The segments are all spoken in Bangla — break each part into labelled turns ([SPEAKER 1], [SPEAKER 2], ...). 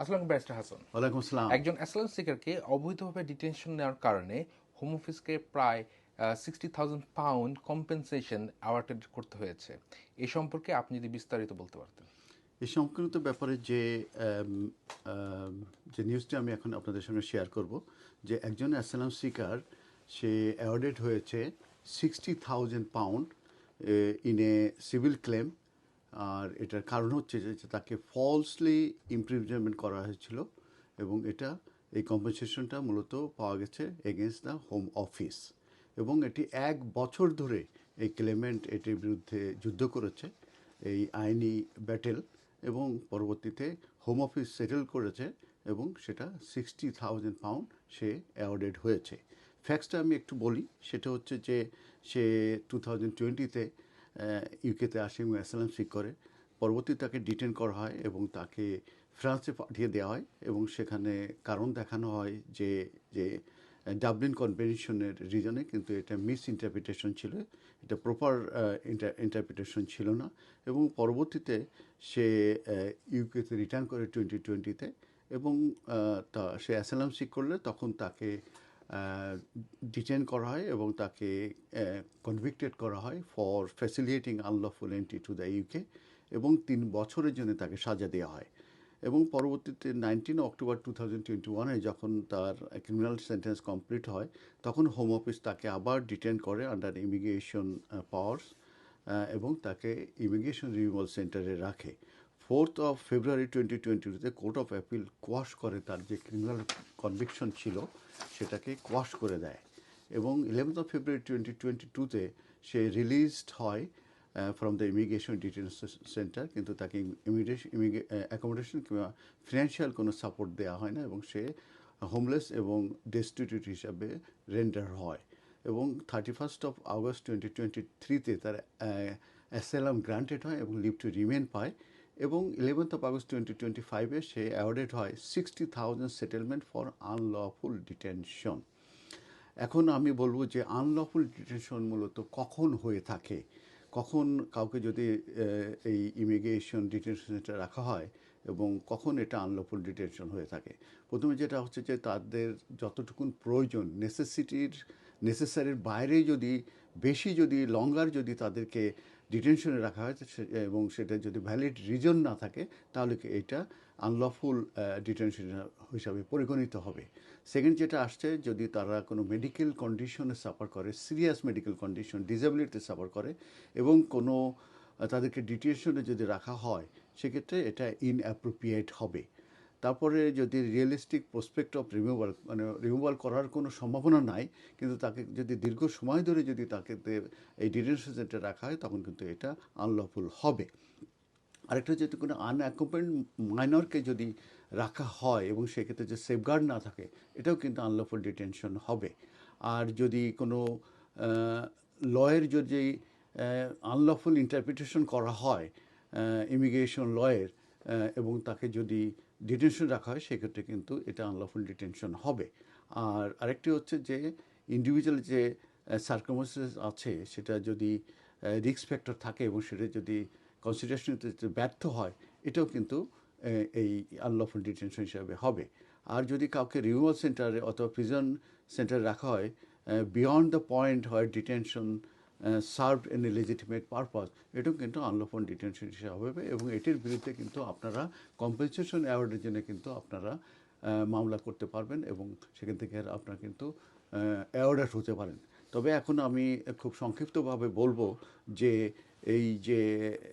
[SPEAKER 1] আসসালাম ব্যারিস্টার হাসান।
[SPEAKER 2] ওয়ালাইকুম আসসালাম।
[SPEAKER 1] একজন অ্যাসাইলাম সিকারকে অবৈধভাবে ডিটেনশন নেওয়ার কারণে হোম অফিসকে প্রায় sixty thousand pound compensation awarded করতে হয়েছে। এ সম্পর্কে আপনি যদি বিস্তারিত বলতে পারতেন।
[SPEAKER 2] এই সংক্রান্ত ব্যাপারে যে যে নিউজটি আমি এখন আপনাদের সঙ্গে শেয়ার করব যে একজন অ্যাসালাম সিকার সে অ্যাওয়ার্ডেড হয়েছে sixty thousand pound in a civil claim আর এটার কারণ হচ্ছে যে তাকে ফলসলি ইমপ্রিজনমেন্ট করা হয়েছিল এবং এটা, এই কম্পেনসেশনটা মূলত পাওয়া গেছে এগেনস্ট দ্য হোম অফিস এবং এটি এক বছর ধরে এই ক্লেমেন্ট এটির বিরুদ্ধে যুদ্ধ করেছে, এই আইনি ব্যাটেল এবং পরবর্তীতে হোম অফিস সেটেল করেছে এবং সেটা সিক্সটি থাউজেন্ড পাউন্ড সে অ্যাওয়ার্ডেড হয়েছে। ফ্যাক্সটা আমি একটু বলি, সেটা হচ্ছে যে সে টু থাউজেন্ড টোয়েন্টিতে ইউকেতে আসে এবং অ্যাসালাম সিক করে। পরবর্তী তাকে ডিটেন করা হয় এবং তাকে ফ্রান্সে পাঠিয়ে দেওয়া হয় এবং সেখানে কারণ দেখানো হয় যে যে ডাবলিন কনভেনশনের রিজনে কিন্তু এটা মিস ইন্টারপ্রিটেশন ছিল। এটা প্রপার ইন্টারপ্রিটেশন ছিল না এবং পরবর্তীতে সে ইউকেতে রিটার্ন করে টোয়েন্টি টোয়েন্টিতে এবং তা, সে অ্যাসালাম সিক করলে তখন তাকে ডিটেন করা হয় এবং তাকে কনভিক্টেড করা হয় for facilitating unlawful entry to the UK এবং তিন বছরের জন্য তাকে সাজা দেওয়া হয়। এবং পরবর্তীতে nineteen October two thousand twenty ওয়ানে যখন তার ক্রিমিনাল সেন্টেন্স কমপ্লিট হয়, তখন হোম অফিস তাকে আবার ডিটেন করে আন্ডার ইমিগ্রেশন পাওয়ার্স এবং তাকে ইমিগ্রেশন রিমুভাল সেন্টারে রাখে। ফোর্থ অফ ফেব্রুয়ারি টোয়েন্টি টোয়েন্টিতে কোর্ট অফ অ্যাপিল কোয়াশ করে, তার যে ক্রিমিনাল কনভিকশন ছিল, সেটাকে কোয়াশ করে দেয়। এবং eleventh of February twenty twenty টুতে সে রিলিজড হয় from the immigration detention centre কিন্তু তাকে ইমিগ্রেশন অ্যাকোমোডেশন কিংবা ফিনান্সিয়াল কোনো সাপোর্ট দেওয়া হয় না এবং সে হোমলেস এবং ডেস্টিটিউট হিসাবে রেন্ডার হয়। এবং thirty first of August twenty twenty থ্রিতে তার অ্যাসেলাম গ্রান্টেড হয় এবং লিভ টু রিমেন পায়। এবং eleventh of August twenty twenty ফাইভে সে অ্যাওয়ার্ডেড হয় sixty thousand settlement for unlawful detention এখন আমি বলব যে আনলফুল ডিটেনশন মূলত কখন হয়ে থাকে? কখন কাউকে যদি এই ইমিগ্রেশন ডিটেনশন রাখা হয় এবং কখন এটা আনলফুল ডিটেনশন হয়ে থাকে? প্রথমে যেটা হচ্ছে যে তাদের যতটুকুন প্রয়োজন নেসেসিটির নেসেসারির বাইরে যদি, বেশি যদি লঙ্গার যদি তাদেরকে ডিটেনশনে রাখা হয় এবং সেটা যদি ভ্যালিড রিজন না থাকে, তাহলে কি এটা আনলফুল ডিটেনশন হিসাবে পরিগণিত হবে। সেকেন্ড যেটা আসছে, যদি তারা কোনো মেডিকেল কন্ডিশনে সাফার করে serious medical condition disability suffer করে, এবং কোনো তাদেরকে ডিটেনশনে যদি রাখা হয়, সেক্ষেত্রে এটা ইনঅ্যাপ্রোপ্রিয়েট হবে। তারপরে যদি রিয়েলিস্টিক প্রসপেক্ট অফ রিমুভাল মানে রিমুভাল করার কোনো সম্ভাবনা নাই, কিন্তু তাকে যদি দীর্ঘ সময় ধরে যদি তাকে এই ডিটেনশন সেন্টারে রাখা হয়, তখন কিন্তু এটা আনলফুল হবে। আরেকটা যদি কোনো আনঅ্যাকম্পেন্ড মাইনরকে যদি রাখা হয় এবং সেক্ষেত্রে যে সেফগার্ড না থাকে, এটাও কিন্তু আনলফুল ডিটেনশন হবে। আর যদি কোনো লয়ের যদি আনলফুল ইন্টারপ্রিটেশন করা হয় ইমিগ্রেশন লয়ের এবং তাকে যদি ডিটেনশন রাখা হয়, সেক্ষেত্রে কিন্তু এটা আনলফুল ডিটেনশন হবে। আর আরেকটি হচ্ছে যে ইন্ডিভিজুয়াল যে সার্কমস্টেন্স আছে, সেটা যদি রিস্ক ফ্যাক্টর থাকে এবং সেটা যদি কনসিডারেশন ব্যর্থ হয়, এটাও কিন্তু এই আনলফুল ডিটেনশন হিসাবে হবে। আর যদি কাউকে রিমুভাল সেন্টারে অথবা প্রিজন সেন্টারে রাখা হয় বিয়ন্ড দ্য পয়েন্ট হয় detention serve an a legitimate purpose এটাও কিন্তু আনলফুল ডিটেনশন হিসাবে হবে এবং এটির বিরুদ্ধে কিন্তু আপনারা কম্পেনসেশন অ্যাওয়ার্ডের জন্য কিন্তু আপনারা মামলা করতে পারবেন এবং সেখান থেকে আপনারা কিন্তু অ্যাওয়ার্ডার হতে পারেন। তবে এখন আমি খুব সংক্ষিপ্তভাবে বলব যে এই যে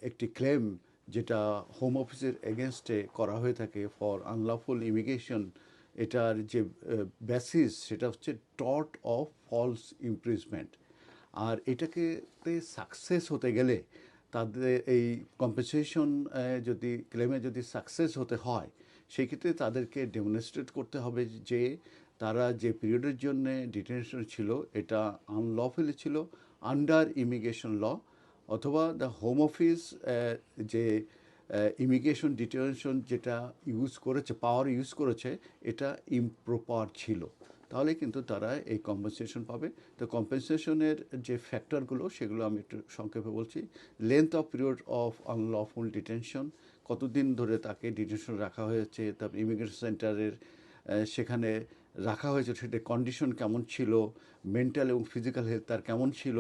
[SPEAKER 2] একটি ক্লেম যেটা হোম অফিসের এগেনস্টে করা হয়ে থাকে ফর আনলাফুল ইমিগ্রেশন এটার যে বেসিস সেটা হচ্ছে টট অফ ফলস ইমপ্রিজমেন্ট আর এটাকে সাকসেস হতে গেলে তাদের এই কম্পেনসেশন যদি ক্লেমে যদি সাকসেস হতে হয় সেক্ষেত্রে তাদেরকে ডেমনস্ট্রেট করতে হবে যে তারা যে পিরিয়ডের জন্য ডিটেনশন ছিল, এটা আনলফুলি ছিল আন্ডার ইমিগ্রেশন ল অথবা দ্য হোম অফিস যে ইমিগ্রেশন ডিটেনশন যেটা ইউজ করেছে পাওয়ার ইউজ করেছে, এটা ইমপ্রপার ছিল। তাহলে কিন্তু তারা এই কম্পেনসেশন পাবে। তো কম্পেনসেশনের যে ফ্যাক্টরগুলো সেগুলো আমি একটু সংক্ষেপে বলছি। Length of period of unlawful detention কতদিন ধরে তাকে ডিটেনশন রাখা হয়েছে তারপর ইমিগ্রেশন সেন্টারের সেখানে রাখা হয়েছে সেটা কন্ডিশন কেমন ছিল মেন্টাল এবং ফিজিক্যাল হেলথ তার কেমন ছিল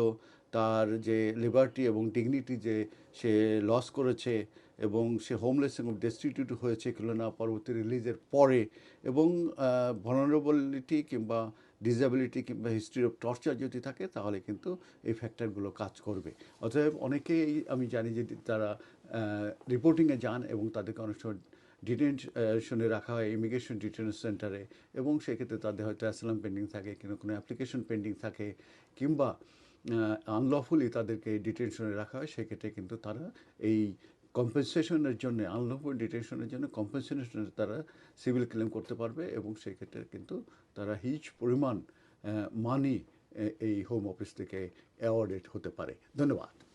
[SPEAKER 2] তার যে লিবার্টি এবং ডিগনিটি যে সে লস করেছে এবং সে হোমলেস এবং ডেস্টিটিউট হয়েছে কিলো না পরবর্তী রিলিজের পরে এবং ভনারেবলিটি কিংবা ডিসেবিলিটি কিংবা হিস্ট্রি অফ টর্চার যদি থাকে তাহলে কিন্তু এই ফ্যাক্টরগুলো কাজ করবে। অতএব অনেকেই আমি জানি যে তারা রিপোর্টিংয়ে যান এবং তাদেরকে অনেক সময় ডিটেনশনে রাখা হয় ইমিগ্রেশন ডিটেনশন সেন্টারে এবং সেক্ষেত্রে তাদের হয়তো অ্যাসলাম পেন্ডিং থাকে কিংবা কোনো অ্যাপ্লিকেশন পেন্ডিং থাকে কিংবা আনলফুলি তাদেরকে ডিটেনশনে রাখা হয়, সেক্ষেত্রে কিন্তু তারা এই কম্পেনসেশনের জন্য আনলফুল ডিটেনশনের জন্য কম্পেনসেশনের তারা সিভিল ক্লেম করতে পারবে এবং সেক্ষেত্রে কিন্তু তারা হিজ পরিমাণ মানি এই হোম অফিস থেকে অ্যাওয়ার্ডেড হতে পারে। ধন্যবাদ।